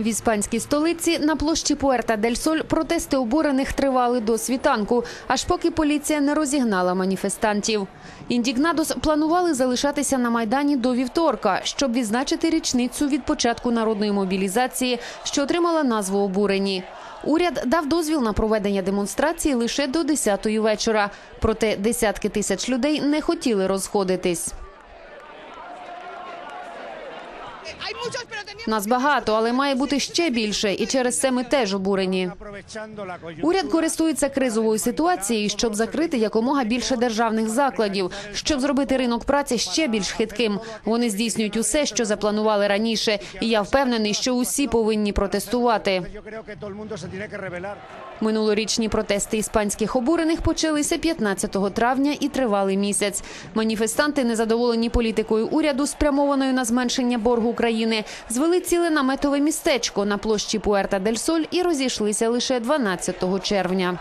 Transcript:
В іспанській столиці на площі Пуерта дель Соль протести обурених тривали до світанку, аж поки поліція не розігнала маніфестантів. Індігнадос планували залишатися на майдані до вівторка, щоб відзначити річницю від початку народної мобілізації, що отримала назву обурені. Уряд дав дозвіл на проведення демонстрації лише до 10-ї вечора. Проте десятки тисяч людей не хотіли розходитись. Нас багато, але має бути ще більше, і через це ми теж обурені. Уряд користується кризовою ситуацією, щоб закрити якомога більше державних закладів, щоб зробити ринок праці ще більш хитким. Вони здійснюють усе, що запланували раніше, і я впевнений, що усі повинні протестувати. Минулорічні протести іспанських обурених почалися 15 травня і тривали місяць. Маніфестанти, незадоволені політикою уряду, спрямованою на зменшення боргу України, звели ціле наметове містечко на площі Пуерта дель Соль і розійшлися лише 12 червня.